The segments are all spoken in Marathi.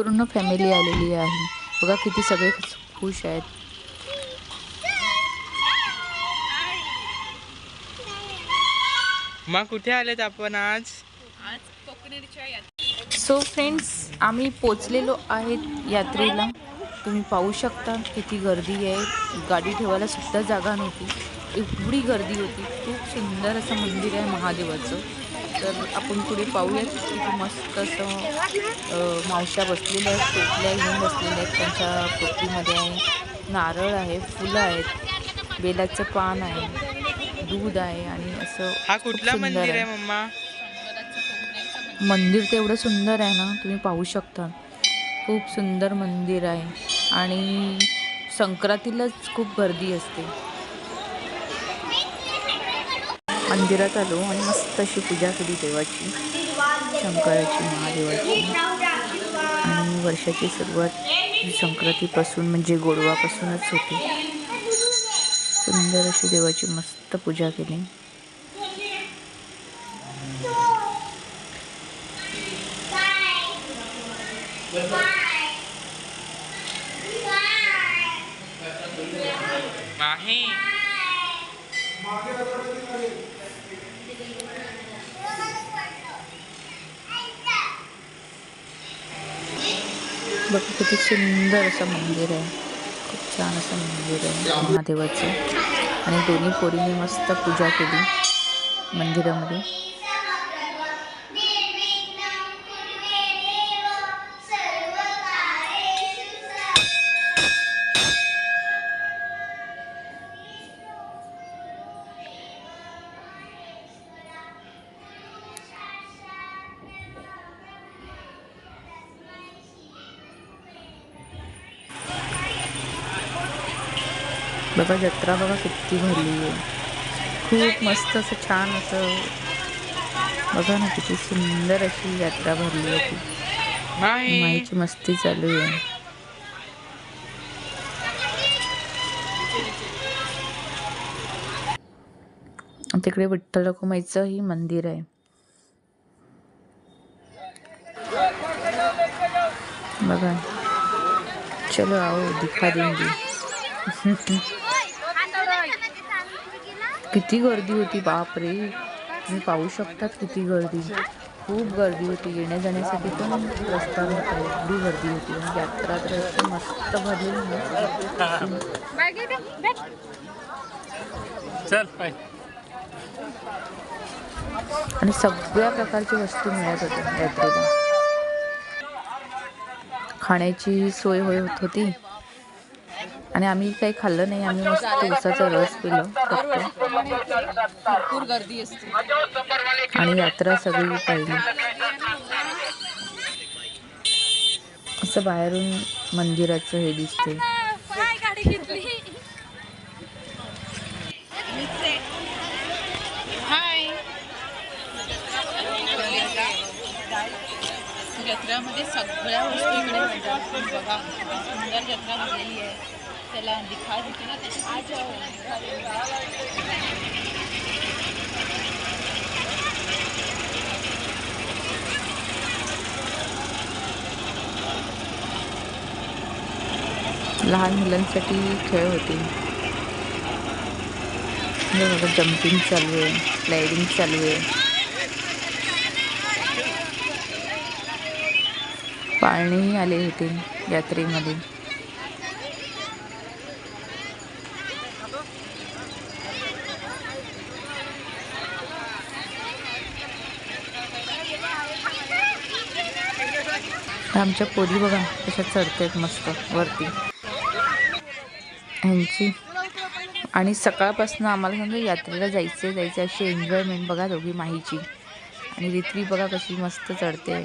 पूर्ण फॅमिली आलेली आहे. बघा किती सगळे खुश आहेत. मग कुठे आलेत आपण आज? सो फ्रेंड्स आम्ही पोचलेलो आहेत यात्रेला. तुम्ही पाहू शकता किती गर्दी आहे. गाडी ठेवायला सुद्धा जागा नव्हती. एवढी गर्दी होती. खूप सुंदर असं मंदिर आहे महादेवाचं. तर आपण पुढे पाहूयात किती मस्त असं अं, मावश्या बसलेल्या आहेत टोपल्या घेऊन बसलेल्या आहेत. त्यांच्या टोपलीमध्ये आहे. नारळ आहे फुलं आहेत. बेलाचं पान आहे. दूध आहे आणि असं हा कुठला मंदिर आहे मम्मा? मंदिर तर एवढं सुंदर आहे ना तुम्ही पाहू शकता. खूप सुंदर मंदिर आहे. आणि संक्रांतीलाच खूप गर्दी असते. मंदिरात आलो आणि मस्त अशी पूजा केली देवाची शंकराची महादेवाची. आणि वर्षाची सुरुवात संक्रांतीपासून म्हणजे गोडवापासूनच होती. सुंदर अशी देवाची मस्त पूजा केली. Bye. बघा किती सुंदर असं मंदिर आहे. खूप छान असं मंदिर आहे. महादेवाचं. आणि दोन्ही पोरींनी मस्त पूजा केली मंदिरामध्ये. बघा जत्रा बघा किती भरली आहे. खूप मस्त असं छान असं. बघा ना किती सुंदर अशी यात्रा भरली होती माईची मस्ती चालू आहे. तिकडे विठ्ठल रखुमाईचं ही मंदिर आहे. बघा. चलो आओ दिखा देंगे. किती गर्दी होती बापरे. तुम्ही पाहू शकतात किती गर्दी. खूप गर्दी होती. येण्या जाण्यासाठी पण रस्ता एवढी गर्दी होती. यात्रा तर मस्त भरलेली ना चल आणि सगळ्या प्रकारची वस्तू मिळत होत्या यात्रेला. खाण्याची सोय होत होती. आणि आम्ही काही खाल्लं नाही आम्ही मस्त उसाचा रस पिलो भरपूर गर्दी असते. आणि यात्रा सगळी पाहिली. असं बाहेरून मंदिराचं हे दिसते काय गाडी घेतली? हाय जत्रेमध्ये सगळ्या इकडे मिळतात. बघा सुंदर जत्रा भरलेली आहे. त्याला दिखा देते ना आज लहान मुलांसाठी खेळ होते. बघा जम्पिंग चालू आहे स्लायडिंग चालू आहे. पाळणेही आले होते यात्रेमध्ये. आमच्या पोरी बघा कशा चढतायत मस्त वरती. ह्यांची आणि सकाळपासून आम्हाला समजा यात्रेला जायचं जायचं अशी एन्जॉयमेंट बघा दोघी माहीची. आणि रित्री बघा कशी मस्त चढते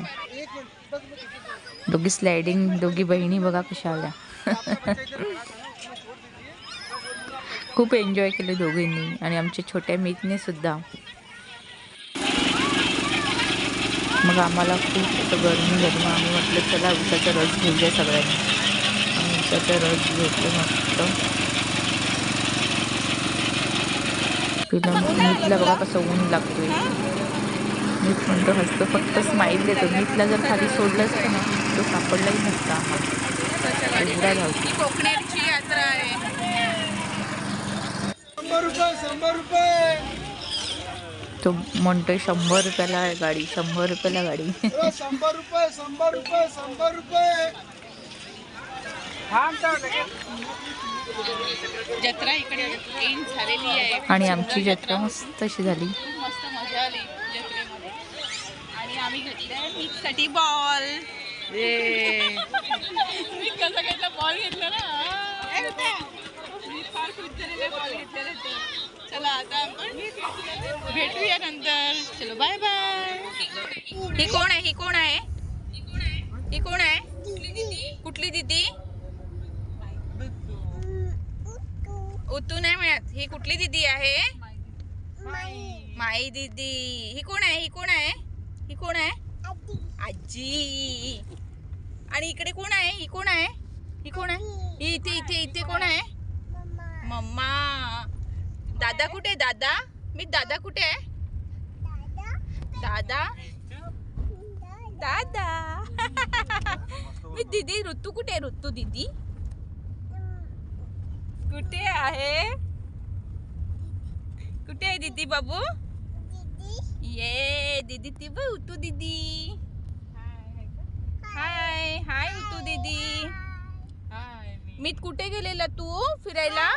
दोघी स्लायडिंग दोघी बहिणी बघा कशा आल्या. खूप एन्जॉय केले दोघींनी. आणि आमच्या छोट्या मीतने सुद्धा. मग आम्हाला खूप असं गरमी झाली. मग आम्ही म्हटलं चला उसाचा रस घेऊया सगळ्यांनी. आम्ही उसाचा रस घेतलो मस्त. पिलं मीठला बघा कसं ऊन लागतोय. मीठ म्हणतो हसतो. फक्त स्माईल देतो. मीठला जर खाली सोडलं असतं ना ऑटो सापडलाही नसता आम्हाला. एवढा धावतो ही कोकणेरची यात्रा आहे. शंभर रुपये शंभर रुपये. तो म्हणतोय शंभर रुपयाला आहे गाडी शंभर रुपयाला गाडी. ए, शंभर रुपये शंभर रुपये शंभर रुपये. जत्रा इकडे एंड झालेली आहे. आणि आमची जत्रा मस्त अशी झाली. मस्त मजा आली जत्रेमध्ये. आणि आम्ही बॉल मी कसा घेतला बॉल घेतला ना? मी फार खुश झालेला बॉल घेतलेला चला आता आपण भेटूया नंतर चलो बाय बाय ही कोण आहे ही कोण आहे ही कोण आहे कुठली दिदी उतू नाही मिळत ही कुठली दिदी आहे माई दीदी ही कोण आहे ही कोण आहे ही कोण आहे आजी आणि इकडे कोण आहे ही कोण आहे ही कोण आहे ही इथे इथे इथे कोण आहे मम्मा दादा कुठे आहे? दादा मी दादा कुठे आहे? दादा? दादा. मी दीदी ऋतू कुठे आहे ऋतू दीदी? कुठे आहे? कुठे आहे दीदी बाबू? ये दीदी ती बघ उतू दीदी. हाय हाय उतू दीदी. मीत कुठे गेलेला तू फिरायला?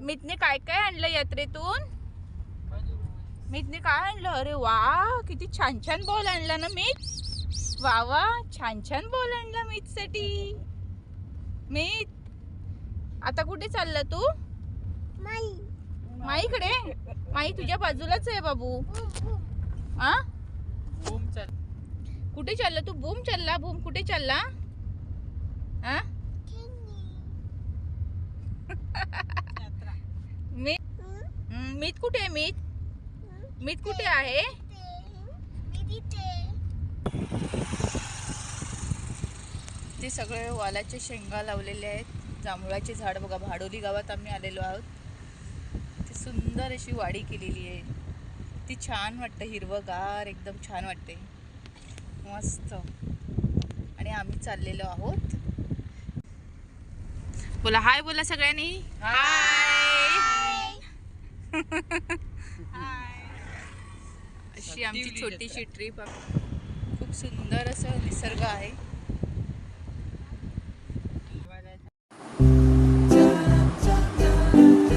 मीतने काय काय आणलं यात्रेतून? मीतने काय आणलं? अरे वा किती छान छान बॉल आणला ना मीत. वा वा छान छान बॉल आणला मीतसाठी. मीत आता कुठे चालला तू? माईकडे? माई तुझ्या बाजूलाच आहे बाबू. आ? कुठे चालला तू? बूम चालला बूम कुठे चालला? आ? मी हम्म, मीत कुठे आहे मीत? मीत कुठे आहे? ते सगळे वालाचे शेंगा लावलेले आहेत. जांभळाचे झाड बघा भाडोली गावात आम्ही आलेलो आहोत. ती सुंदर अशी वाडी केलेली आहे. ती छान वाटतं हिरवंगार एकदम छान वाटते. मस्त. आणि आम्ही चाललेलो आहोत. बोला हाय बोला सगळ्यांनी. हाय. अशी आमची छोटीशी ट्रिप खूप सुंदर असं निसर्ग आहे.